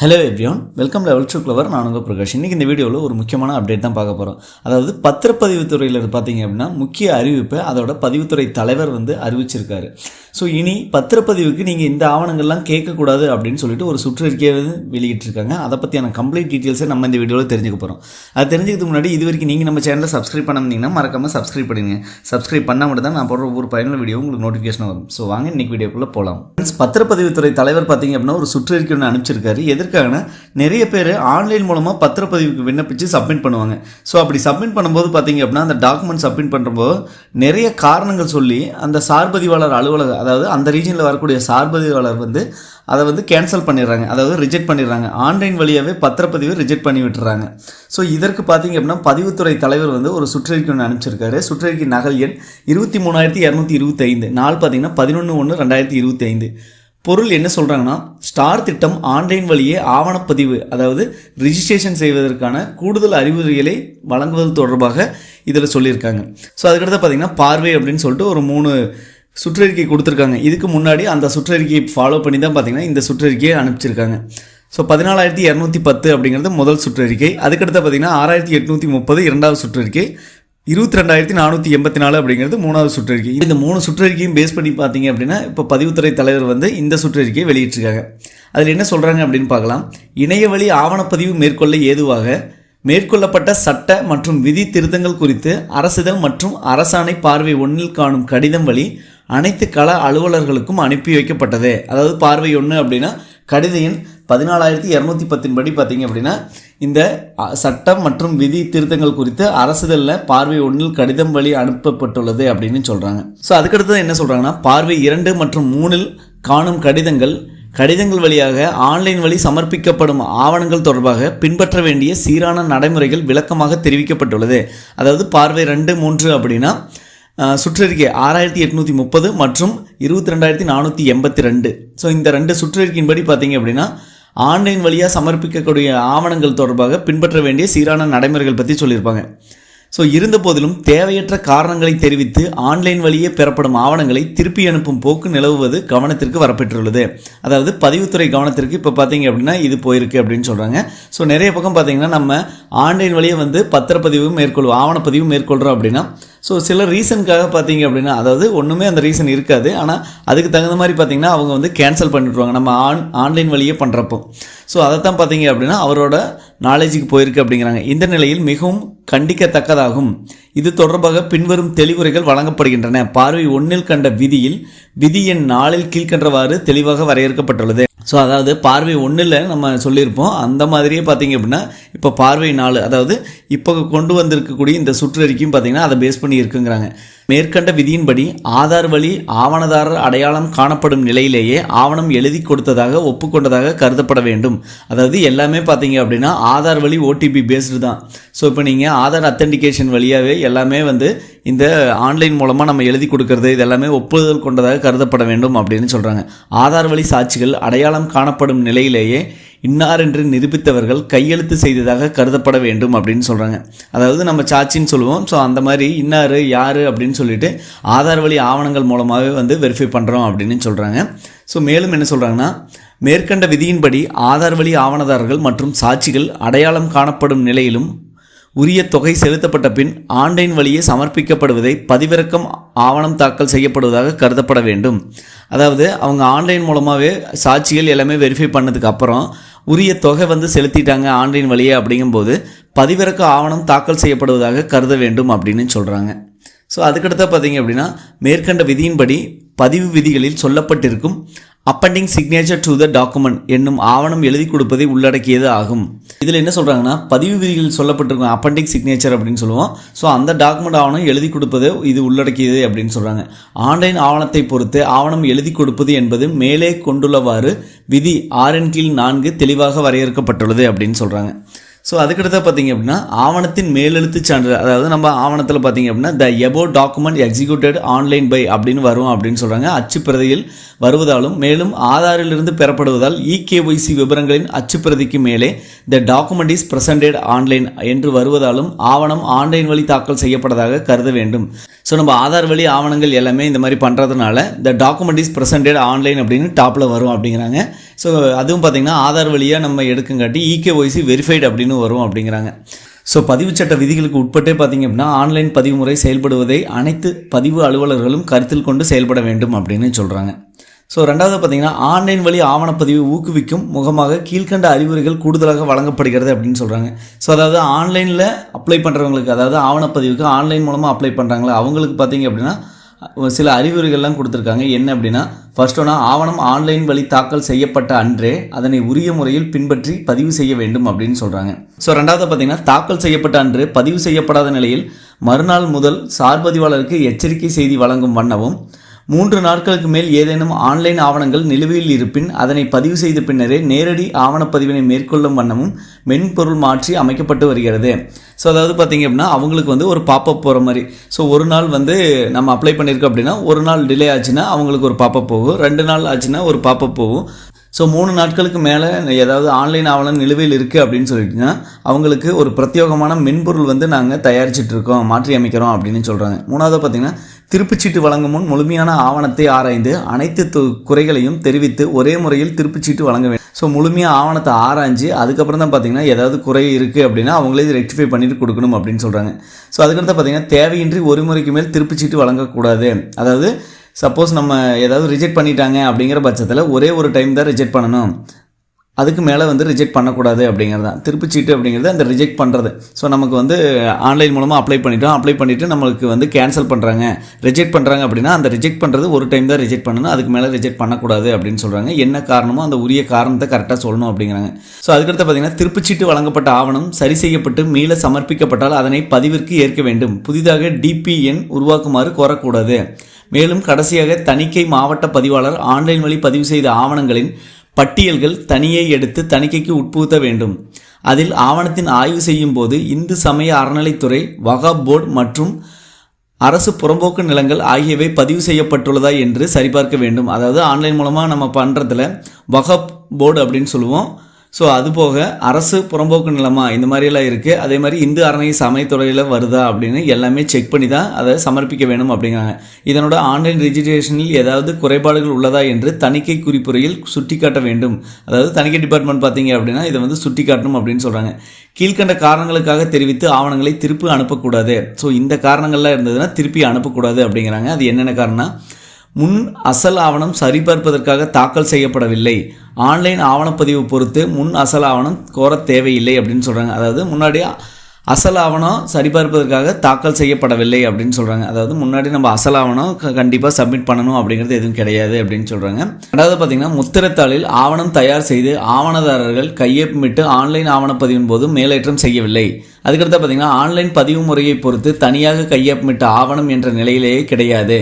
Hello everyone welcome level two clever நான் உங்கள் பிரகாஷ். இன்றைக்கி இந்த வீடியோவில் ஒரு முக்கியமான அப்டேட் தான் பார்க்க போகிறோம் அதாவது பத்திரப்பதிவுத்துறையில் பார்த்தீங்க அப்படின்னா முக்கிய அறிவிப்பை அதோட பதிவுத்துறை தலைவர் வந்து அறிவிச்சிருக்காரு. ஸோ இனி பத்திரப்பதிவுக்கு நீங்கள் இந்த ஆவணங்கள்லாம் கேட்கக்கூடாது அப்படின்னு சொல்லிட்டு ஒரு சுற்றறிக்கையை வந்து வெளியிட்டிருக்காங்க. அதை பற்றியான கம்ப்ளீட் டீட்டெயில்ஸை நம்ம இந்த வீடியோவில் தெரிஞ்சுக்க போகிறோம் அது தெரிஞ்சுக்கிறதுக்கு முன்னாடி இது வரைக்கும் நீங்கள் நம்ம சேனலில் சப்ஸ்கிரைப் பண்ணாமீங்கன்னா மறக்காமல் சப்ஸ்கிரைப் பண்ணுங்க சப்ஸ்கிரைப் பண்ணால் மட்டும் தான் நான் போடுற ஒவ்வொரு பயனுள்ள வீடியோ உங்களுக்கு நோட்டிஃபிகேஷன் வரும். ஸோ வாங்க இன்னைக்கு வீடியோக்குள்ளே போகலாம் பத்திரப்பதிவுத்துறை தலைவர் பார்த்தீங்க அப்படின்னா ஒரு சுற்றறிக்கை ஒன்று அனுப்பிச்சிருக்காரு. எதற்காகனா நிறைய பேர் ஆன்லைன் மூலமாக பத்திரப்பதிவுக்கு விண்ணப்பித்து சப்மிட் பண்ணுவாங்க. ஸோ அப்படி சப்மிட் பண்ணும்போது பார்த்தீங்க அப்படின்னா அந்த டாக்குமெண்ட் சப்மிட் பண்ணுறப்போ நிறைய காரணங்கள் சொல்லி அந்த சார்பதிவாளர் அலுவலகம் அதாவது அந்த ரீஜனில் வரக்கூடிய சார்பதிவாளர் வந்து அதை வந்து கேன்சல் பண்ணிடுறாங்க. அதாவது ரிஜெக்ட் பண்ணிடுறாங்க. ஆன்லைன் வழியாகவே பத்திரப்பதிவை ரிஜெக்ட் பண்ணி விட்டுறாங்க. ஸோ இதற்கு பார்த்தீங்க அப்படின்னா பதிவுத்துறை தலைவர் வந்து ஒரு சுற்றறிக்கை ஒன்று அனுப்பிச்சிருக்காரு. சுற்றறிக்கை நகல் எண் இருபத்தி மூணாயிரத்தி இரநூத்தி இருபத்தைந்து. நாள் பார்த்தீங்கன்னா பதினொன்று ஒன்று ரெண்டாயிரத்தி இருபத்தைந்து. பொருள் என்ன சொல்கிறாங்கன்னா ஸ்டார் திட்டம் ஆன்லைன் வழியே ஆவணப்பதிவு அதாவது ரிஜிஸ்ட்ரேஷன் செய்வதற்கான கூடுதல் அறிவுரைகளை வழங்குவது தொடர்பாக இதில் சொல்லியிருக்காங்க. ஸோ அதுக்கடுத்து பார்த்தீங்கன்னா பார்வை அப்படின்னு சொல்லிட்டு ஒரு மூணு சுற்றறிக்கை கொடுத்துருக்காங்க. இதுக்கு முன்னாடி அந்த சுற்றறிக்கையை ஃபாலோ பண்ணி தான் பார்த்தீங்கன்னா இந்த சுற்றறிக்கையை அனுப்பிச்சிருக்காங்க. ஸோ பதினாலாயிரத்தி இரநூத்தி பத்து அப்படிங்கிறது முதல் சுற்றறிக்கை. அதுக்கடுத்து பார்த்தீங்கன்னா ஆறாயிரத்தி எட்நூற்றி முப்பது இரண்டாவது சுற்றறிக்கை. இருபத்தி ரெண்டாயிரத்தி நானூற்றி எண்பத்தி நாலு அப்படிங்கிறது மூணாவது சுற்றறிக்கை. இந்த மூணு சுற்றறிக்கையும் பேஸ் பண்ணி பார்த்தீங்க அப்படின்னா இப்போ பதிவுத்துறை தலைவர் வந்து இந்த சுற்றறிக்கையை வெளியிட்டிருக்காங்க. அதில் என்ன சொல்கிறாங்க அப்படின்னு பார்க்கலாம். இணையவழி ஆவணப்பதிவு மேற்கொள்ள ஏதுவாக மேற்கொள்ளப்பட்ட சட்ட மற்றும் விதி திருத்தங்கள் குறித்து அரசிதழ் மற்றும் அரசாணை பார்வை ஒன்றில் காணும் கடிதம் வழி அனைத்து கள அலுவலர்களுக்கும் அனுப்பி வைக்கப்பட்டது. அதாவது பார்வை ஒன்று அப்படின்னா கடித எண் பதினாலாயிரத்தி இரநூத்தி பத்தின் படி பார்த்தீங்க அப்படின்னா இந்த சட்டம் மற்றும் விதி திருத்தங்கள் குறித்து அரசுதலில் பார்வை ஒன்றில் கடிதம் வழி அனுப்பப்பட்டுள்ளது அப்படின்னு சொல்கிறாங்க ஸோ அதுக்கடுத்து என்ன சொல்கிறாங்கன்னா பார்வை இரண்டு மற்றும் மூணில் காணும் கடிதங்கள் கடிதங்கள் வழியாக ஆன்லைன் வழி சமர்ப்பிக்கப்படும் ஆவணங்கள் தொடர்பாக பின்பற்ற வேண்டிய சீரான நடைமுறைகள் விளக்கமாக தெரிவிக்கப்பட்டுள்ளது. அதாவது பார்வை ரெண்டு மூன்று அப்படின்னா சுற்றறிக்கை ஆறாயிரத்தி எட்நூற்றி முப்பது மற்றும் இருபத்தி ரெண்டாயிரத்தி நானூற்றி எண்பத்தி ரெண்டு. ஸோ இந்த ரெண்டு சுற்றறிக்கையின்படி பார்த்தீங்க அப்படின்னா ஆன்லைன் வழியாக சமர்ப்பிக்கக்கூடிய ஆவணங்கள் தொடர்பாக பின்பற்ற வேண்டிய சீரான நடைமுறைகள் பற்றி சொல்லியிருப்பாங்க. ஸோ இருந்த போதிலும் தேவையற்ற காரணங்களை தெரிவித்து ஆன்லைன் வழியே பெறப்படும் ஆவணங்களை திருப்பி அனுப்பும் போக்கு நிலவுவது கவனத்திற்கு வரப்பெற்றுள்ளது. அதாவது பதிவுத்துறை கவனத்திற்கு இப்போ பார்த்தீங்க அப்படின்னா இது போயிருக்கு அப்படின்னு சொல்கிறாங்க ஸோ நிறைய பக்கம் பார்த்தீங்கன்னா நம்ம ஆன்லைன் வழியே வந்து பத்திரப்பதிவு மேற்கொள்வோம் ஆவணப்பதிவு மேற்கொள்கிறோம் அப்படின்னா ஸோ சில ரீசனுக்காக பார்த்தீங்க அப்படின்னா அதாவது ஒன்றுமே அந்த ரீசன் இருக்காது. ஆனால் அதுக்கு தகுந்த மாதிரி பார்த்தீங்கன்னா அவங்க வந்து கேன்சல் பண்ணிவிடுவாங்க நம்ம ஆன் ஆன்லைன் வழியே பண்ணுறப்போ ஸோ அதைத்தான் பார்த்தீங்க அப்படின்னா அவரோட நாலேஜுக்கு போயிருக்கு அப்படிங்கிறாங்க. இந்த நிலையில் மிகவும் கண்டிக்கத்தக்கதாகும். இது தொடர்பாக பின்வரும் தெளிவுரைகள் வழங்கப்படுகின்றன. பார்வை ஒன்றில் கண்ட விதியில் விதி எண் நாளில் கீழ்கண்டவாறு தெளிவாக வரையறுக்கப்பட்டுள்ளது. ஸோ அதாவது பார்வை ஒன்றில் நம்ம சொல்லியிருப்போம். அந்த மாதிரியே பார்த்தீங்க அப்படின்னா இப்போ பார்வை நாலு அதாவது இப்போ கொண்டு வந்திருக்கக்கூடிய இந்த சுற்றறிக்கையும் பார்த்தீங்கன்னா அதை பேஸ் பண்ணி இருக்குங்கிறாங்க. மேற்கண்ட விதியின்படி ஆதார் வழி ஆவணதாரர் அடையாளம் காணப்படும் நிலையிலேயே ஆவணம் எழுதி கொடுத்ததாக ஒப்புக்கொண்டதாக கருதப்பட வேண்டும். அதாவது எல்லாமே பார்த்தீங்க அப்படின்னா ஆதார் வழி ஓடிபி பேஸ்டு தான். ஸோ இப்போ நீங்கள் ஆதார் அத்தன்டிகேஷன் வழியாகவே எல்லாமே வந்து இந்த ஆன்லைன் மூலமாக நம்ம எழுதி கொடுக்கறது இது எல்லாமே ஒப்புதல் கொண்டதாக கருதப்பட வேண்டும் அப்படின்னு சொல்கிறாங்க ஆதார் வழி சாட்சிகள் அடையாளம் காணப்படும் நிலையிலேயே இன்னார் என்று நிரூபித்தவர்கள் கையெழுத்து செய்ததாக கருதப்பட வேண்டும் அப்படின்னு சொல்கிறாங்க அதாவது நம்ம சாட்சின்னு சொல்லுவோம். ஸோ அந்த மாதிரி இன்னார் யார் அப்படின்னு சொல்லிட்டு ஆதார் வழி ஆவணங்கள் மூலமாகவே வந்து வெரிஃபை பண்ணுறோம் அப்படின்னு சொல்கிறாங்க ஸோ மேலும் என்ன சொல்கிறாங்கன்னா மேற்கண்ட விதியின்படி ஆதார் வழி ஆவணதாரர்கள் மற்றும் சாட்சிகள் அடையாளம் காணப்படும் நிலையிலும் உரிய தொகை செலுத்தப்பட்ட பின் ஆன்லைன் வழியே சமர்ப்பிக்கப்படுவதை பதிவிறக்கம் ஆவணம் தாக்கல் செய்யப்படுவதாக கருதப்பட வேண்டும். அதாவது அவங்க ஆன்லைன் மூலமாகவே சாட்சிகள் எல்லாமே வெரிஃபை பண்ணதுக்கு அப்புறம் உரிய தொகை வந்து செலுத்திட்டாங்க ஆன்லைன் வழியே அப்படிங்கும்போது பதிவிறக்க ஆவணம் தாக்கல் செய்யப்படுவதாக கருத வேண்டும் அப்படின்னு சொல்கிறாங்க ஸோ அதுக்கடுத்த பார்த்தீங்க அப்படின்னா மேற்கண்ட விதியின்படி பதிவு விதிகளில் சொல்லப்பட்டிருக்கும் appending signature to the document என்னும் ஆவணம் எழுதி கொடுப்பதை உள்ளடக்கியது ஆகும். இதில் என்ன சொல்கிறாங்கன்னா பதிவு விதிகள் சொல்லப்பட்டிருக்கும் அப்பண்டிங் சிக்னேச்சர் அப்படின்னு சொல்லுவோம். ஸோ அந்த டாக்குமெண்ட் ஆவணம் எழுதி கொடுப்பது இது உள்ளடக்கியது அப்படின்னு சொல்கிறாங்க ஆன்லைன் ஆவணத்தை பொறுத்து ஆவணம் எழுதி கொடுப்பது என்பது மேலே கொண்டுள்ளவாறு விதி ஆறின் கீழ் நான்கு தெளிவாக வரையறுக்கப்பட்டுள்ளது அப்படின்னு சொல்கிறாங்க ஸோ அதுக்கடுத்த பார்த்தீங்க அப்படின்னா ஆவணத்தின் மேலெழுத்து சான்று அதாவது நம்ம ஆவணத்தில் பார்த்தீங்க அப்படின்னா the above document executed online by அப்படின்னு வரும் அப்படின்னு சொல்கிறாங்க அச்சுப்பிரதியில் வருவதாலும் மேலும் ஆதாரிலிருந்து பெறப்படுவதால் இகேஒய்சி விவரங்களின் அச்சுப்பிரதிக்கு மேலே the document is presented online என்று வருவதாலும் ஆவணம் ஆன்லைன் வழி தாக்கல் செய்யப்பட்டதாக கருத வேண்டும். ஸோ நம்ம ஆதார் வழி ஆவணங்கள் எல்லாமே இந்த மாதிரி பண்ணுறதுனால the document is presented online அப்படின்னு டாப்பில் வரும் அப்படிங்கிறாங்க. ஸோ அதுவும் பார்த்திங்கன்னா ஆதார் வழியாக நம்ம எடுக்குங்காட்டி இகேஒய்சி வெரிஃபைடு அப்படின்னு வரும் அப்படிங்கிறாங்க. ஸோ பதிவுச் சட்ட விதிகளுக்கு உட்பட்டே பார்த்தீங்க அப்படின்னா ஆன்லைன் பதிவு முறை செயல்படுவதை அனைத்து பதிவு அலுவலர்களும் கருத்தில் கொண்டு செயல்பட வேண்டும் அப்படின்னு சொல்கிறாங்க ஸோ ரெண்டாவது பார்த்தீங்கன்னா ஆன்லைன் வழி ஆவணப்பதிவு ஊக்குவிக்கும் முகமாக கீழ்க்கண்ட அறிவுரைகள் கூடுதலாக வழங்கப்படுகிறது அப்படின்னு சொல்கிறாங்க ஸோ அதாவது ஆன்லைனில் அப்ளை பண்ணுறவங்களுக்கு அதாவது ஆவணப்பதிவுக்கு ஆன்லைன் மூலமாக அப்ளை பண்ணுறாங்களா அவங்களுக்கு பார்த்தீங்க அப்படின்னா சில அறிவுரைகள்லாம் கொடுத்துருக்காங்க. என்ன அப்படின்னா ஃபர்ஸ்ட் ஒன்றா ஆவணம் ஆன்லைன் வழி தாக்கல் செய்யப்பட்ட அன்றே அதனை உரிய முறையில் பின்பற்றி பதிவு செய்ய வேண்டும் அப்படின்னு சொல்கிறாங்க ஸோ ரெண்டாவது பார்த்தீங்கன்னா தாக்கல் செய்யப்பட்ட அன்று பதிவு செய்யப்படாத நிலையில் மறுநாள் முதல் சார்பதிவாளருக்கு எச்சரிக்கை செய்தி வழங்கும் வண்ணமும் மூன்று நாட்களுக்கு மேல் ஏதேனும் ஆன்லைன் ஆவணங்கள் நிலுவையில் இருப்பின் அதனை பதிவு செய்த பின்னரே நேரடி ஆவணப்பதிவினை மேற்கொள்ளும் வண்ணமும் மென்பொருள் மாற்றி அமைக்கப்பட்டு வருகிறது. ஸோ அதாவது பார்த்திங்க அப்படின்னா அவங்களுக்கு வந்து ஒரு பாப்பப் போகிற மாதிரி. ஸோ ஒரு நாள் வந்து நம்ம அப்ளை பண்ணியிருக்கோம் அப்படின்னா ஒரு நாள் டிலே ஆச்சுன்னா அவங்களுக்கு ஒரு பாப்பப் போகும். ரெண்டு நாள் ஆச்சுன்னா ஒரு பாப்பப் போகும். ஸோ மூணு நாட்களுக்கு மேலே ஏதாவது ஆன்லைன் ஆவணம் நிலுவையில் இருக்குது அப்படின்னு சொல்லிட்டுன்னா அவங்களுக்கு ஒரு பிரத்யேகமான மென்பொருள் வந்து நாங்கள் தயாரிச்சிட்டு இருக்கோம் மாற்றி அமைக்கிறோம் அப்படின்னு சொல்கிறாங்க மூணாவது பார்த்திங்கன்னா திருப்புச்சீட்டு வழங்கும் முன் முழுமையான ஆவணத்தை ஆராய்ந்து அனைத்து குறைகளையும் தெரிவித்து ஒரே முறையில் திருப்புச்சீட்டு வழங்க வேண்டும். ஸோ முழுமையாக ஆவணத்தை ஆராய்ஞ்சு அதுக்கப்புறம் தான் பார்த்தீங்கன்னா ஏதாவது குறை இருக்குது அப்படின்னா அவங்களே இது ரெக்டிஃபை பண்ணிட்டு கொடுக்கணும் அப்படின்னு சொல்கிறாங்க ஸோ அதுக்கடுத்து பார்த்தீங்கன்னா தேவையின்றி ஒரு முறைக்கு மேல் திருப்புச்சீட்டு வழங்கக்கூடாது. அதாவது சப்போஸ் நம்ம ஏதாவது ரிஜெக்ட் பண்ணிட்டாங்க அப்படிங்கிற பட்சத்தில் ஒரே ஒரு டைம் தான் ரிஜெக்ட் பண்ணணும். அதுக்கு மேலே வந்து ரிஜெக்ட் பண்ணக்கூடாது அப்படிங்கிறது தான் திருப்புச்சீட்டு அப்படிங்கிறது அந்த ரிஜெக்ட் பண்ணுறது ஸோ நமக்கு வந்து ஆன்லைன் மூலமாக அப்ளை பண்ணிட்டோம். அப்ளை பண்ணிவிட்டு நம்மளுக்கு வந்து கேன்சல் பண்ணுறாங்க ரிஜெக்ட் பண்ணுறாங்க அப்படின்னா அந்த ரிஜெக்ட் பண்ணுறது ஒரு டைம் தான் ரிஜெக்ட் பண்ணணும். அதுக்கு மேலே ரிஜெக்ட் பண்ணக்கூடாது அப்படின்னு சொல்கிறாங்க என்ன காரணமோ அந்த உரிய காரணத்தை கரெக்டாக சொல்லணும் அப்படிங்கிறாங்க. ஸோ அதுக்கடுத்து பார்த்தீங்கன்னா திருப்புச்சீட்டு வழங்கப்பட்ட ஆவணம் சரி செய்யப்பட்டு மீள சமர்ப்பிக்கப்பட்டால் அதனை பதிவிற்கு ஏற்க வேண்டும். புதிதாக டிபிஎன் உருவாக்குமாறு கோரக்கூடாது. மேலும் கடைசியாக தணிக்கை மாவட்ட பதிவாளர் ஆன்லைன் வழி பதிவு செய்த ஆவணங்களின் பட்டியல்கள் தனியே எடுத்து தணிக்கைக்கு உட்புகுத்த வேண்டும். அதில் ஆவணத்தின் ஆய்வு செய்யும் போது இந்து சமய அறநிலைத்துறை வகாப் போர்டு மற்றும் அரசு புறம்போக்கு நிலங்கள் ஆகியவை பதிவு செய்யப்பட்டுள்ளதா என்று சரிபார்க்க வேண்டும். அதாவது ஆன்லைன் மூலமாக நம்ம பண்ணுறதுல வகாப் போர்டு அப்படின்னு சொல்லுவோம். ஸோ அது போக அரசு புறம்போக்கு நிலமா? இந்த மாதிரியெல்லாம் இருக்குது அதே மாதிரி இந்து அரணை சமயத்துறையில் வருதா அப்படின்னு எல்லாமே செக் பண்ணி தான் அதை சமர்ப்பிக்க வேணும் அப்படிங்கிறாங்க. இதனோட ஆன்லைன் ரிஜிஸ்ட்ரேஷனில் ஏதாவது குறைபாடுகள் உள்ளதா என்று தணிக்கை குறிப்புரையில் சுட்டிக்காட்ட வேண்டும். அதாவது தணிக்கை டிபார்ட்மெண்ட் பார்த்தீங்க அப்படின்னா இதை வந்து சுட்டிக்காட்டணும் அப்படின்னு சொல்கிறாங்க கீழ்க்கண்ட காரணங்களுக்காக தெரிவித்து ஆவணங்களை திருப்பி அனுப்பக்கூடாது. ஸோ இந்த காரணங்கள்லாம் இருந்ததுன்னா திருப்பி அனுப்பக்கூடாது அப்படிங்கிறாங்க. அது என்னென்ன காரணம் முன் அசல் ஆவணம் சரிபார்ப்பதற்காக தாக்கல் செய்யப்படவில்லை. ஆன்லைன் ஆவணப்பதிவு பொறுத்து முன் அசல் ஆவணம் கோர தேவையில்லை அப்படின்னு சொல்கிறாங்க அதாவது முன்னாடி அசல் ஆவணம் சரிபார்ப்பதற்காக தாக்கல் செய்யப்படவில்லை அப்படின்னு சொல்கிறாங்க அதாவது முன்னாடி நம்ம அசல் ஆவணம் கண்டிப்பாக சப்மிட் பண்ணணும் அப்படிங்கிறது எதுவும் கிடையாது அப்படின்னு சொல்கிறாங்க ரெண்டாவது பார்த்தீங்கன்னா முத்திரத்தாளில் ஆவணம் தயார் செய்து ஆவணதாரர்கள் கையொப்பமிட்டு ஆன்லைன் ஆவணப்பதிவின் போது மேலேற்றம் செய்யவில்லை. அதுக்கடுத்து பார்த்தீங்கன்னா ஆன்லைன் பதிவு முறையை பொறுத்து தனியாக கையொப்பமிட்ட ஆவணம் என்ற நிலையிலேயே கிடையாது.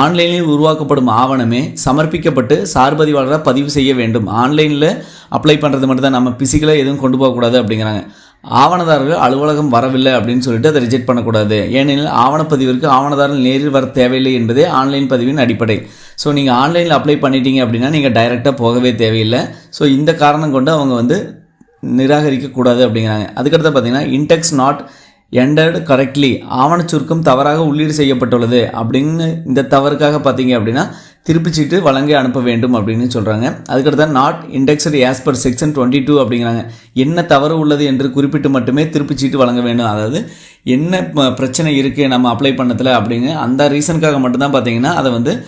ஆன்லைனில் உருவாக்கப்படும் ஆவணமே சமர்ப்பிக்கப்பட்டு சார்பதிவாளராக பதிவு செய்ய வேண்டும். ஆன்லைனில் அப்ளை பண்ணுறது மட்டும் தான் நம்ம பிசிக்கலாக எதுவும் கொண்டு போகக்கூடாது அப்படிங்கிறாங்க. ஆவணதாரர்கள் அலுவலகம் வரவில்லை அப்படின்னு சொல்லிட்டு அதை ரிஜெக்ட் பண்ணக்கூடாது. ஏனெனில் ஆவணப்பதிவிற்கு ஆவணதாரர் நேரில் வர தேவையில்லை என்பதே ஆன்லைன் பதிவின் அடிப்படை. ஸோ நீங்கள் ஆன்லைனில் அப்ளை பண்ணிட்டீங்க அப்படின்னா நீங்கள் டைரெக்டாக போகவே தேவையில்லை. ஸோ இந்த காரணம் கொண்டு அவங்க வந்து நிராகரிக்கக்கூடாது அப்படிங்கிறாங்க. அதுக்கடுத்து பார்த்தீங்கன்னா இன்டெக்ஸ் நாட் என்டர்டு கரெக்ட்லி ஆவண சுருக்கம் தவறாக உள்ளீடு செய்யப்பட்டுள்ளது. அப்படின்னு இந்த தவறுக்காக பார்த்தீங்க அப்படின்னா திருப்பிச்சிட்டு வழங்கி அனுப்ப வேண்டும் அப்படின்னு சொல்கிறாங்க அதுக்கடுத்த not indexed as per section twenty two அப்படிங்கிறாங்க. என்ன தவறு உள்ளது என்று குறிப்பிட்டு மட்டுமே திருப்பிச்சிட்டு வழங்க வேண்டும். அதாவது என்ன ப- பிரச்சனை இருக்குது நம்ம அப்ளை பண்ணதில் அப்படிங்க அந்த ரீசனுக்காக மட்டும்தான் பார்த்தீங்கன்னா அதை வந்து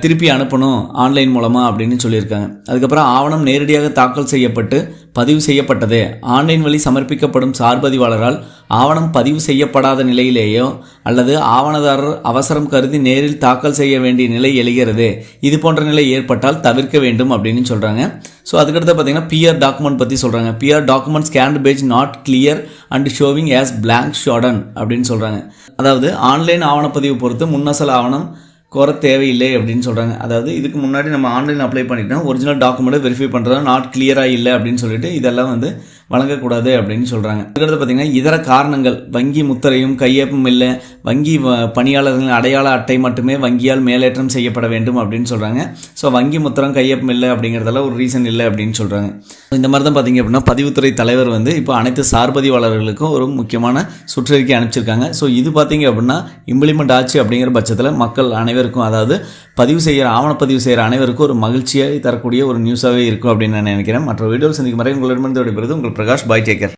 திருப்பி அனுப்பணும் ஆன்லைன் மூலமாக அப்படின்னு சொல்லியிருக்காங்க. அதுக்கப்புறம் ஆவணம் நேரடியாக தாக்கல் செய்யப்பட்டு பதிவு செய்யப்பட்டது. ஆன்லைன் வழி சமர்ப்பிக்கப்படும் சார்பதிவாளரால் ஆவணம் பதிவு செய்யப்படாத நிலையிலேயோ அல்லது ஆவணதாரர் அவசரம் கருதி நேரில் தாக்கல் செய்ய வேண்டிய நிலை எழுகிறது. இது போன்ற நிலை ஏற்பட்டால் தவிர்க்க வேண்டும் அப்படின்னு சொல்கிறாங்க ஸோ அதுக்கடுத்து பார்த்தீங்கன்னா பிஆர் டாக்குமெண்ட் பற்றி சொல்கிறாங்க PR document scan page not clear and showing as blank shown அப்படின்னு சொல்கிறாங்க அதாவது ஆன்லைன் ஆவணப்பதிவு பொறுத்து முன்னசல் ஆவணம் குறை தேவையில்லை அப்படின்னு சொல்கிறாங்க அதாவது இதுக்கு முன்னாடி நம்ம ஆன்லைன் அப்ளை பண்ணிட்டோம். ஒரிஜினல் டாக்குமெண்ட்டை வெரிஃபை பண்ணுறது நாட் கிளியராக இல்லை அப்படின்னு சொல்லிட்டு இதெல்லாம் வந்து வழங்கக்கூடாது அப்படின்னு சொல்கிறாங்க அதுக்கடுத்து பார்த்தீங்கன்னா இதர காரணங்கள். வங்கி முத்திரையும் கையேப்பும் இல்லை. வங்கி வ- பணியாளர்களின் அடையாள அட்டை மட்டுமே வங்கியால் மேலேற்றம் செய்யப்பட வேண்டும் அப்படின்னு சொல்கிறாங்க ஸோ வங்கி முத்திரம் கையொப்பம் இல்லை அப்படிங்கிறதெல்லாம் ஒரு ரீசன் இல்லை அப்படின்னு சொல்கிறாங்க இந்த மாதிரி தான் பார்த்தீங்க அப்படின்னா பதிவுத்துறை தலைவர் வந்து இப்போ அனைத்து சார்பதிவாளர்களுக்கும் ஒரு முக்கியமான சுற்றறிக்கை அனுப்பிச்சிருக்காங்க. ஸோ இது பார்த்தீங்க அப்படின்னா இம்ப்ளிமெண்ட் ஆச்சு அப்படிங்கிற பட்சத்தில் மக்கள் அனைவருக்கும் அதாவது பதிவு செய்கிற ஆவணப்பதிவு செய்கிற அனைவருக்கும் ஒரு மகிழ்ச்சியை தரக்கூடிய ஒரு நியூஸாகவே இருக்கும் அப்படின்னு நான் நினைக்கிறேன். மற்ற வீடியோவில் சந்திக்கும் வரை உங்களிடமிருந்து விடைபெறுவது உங்கள் பிரகாஷ் பாய் டேக்கர்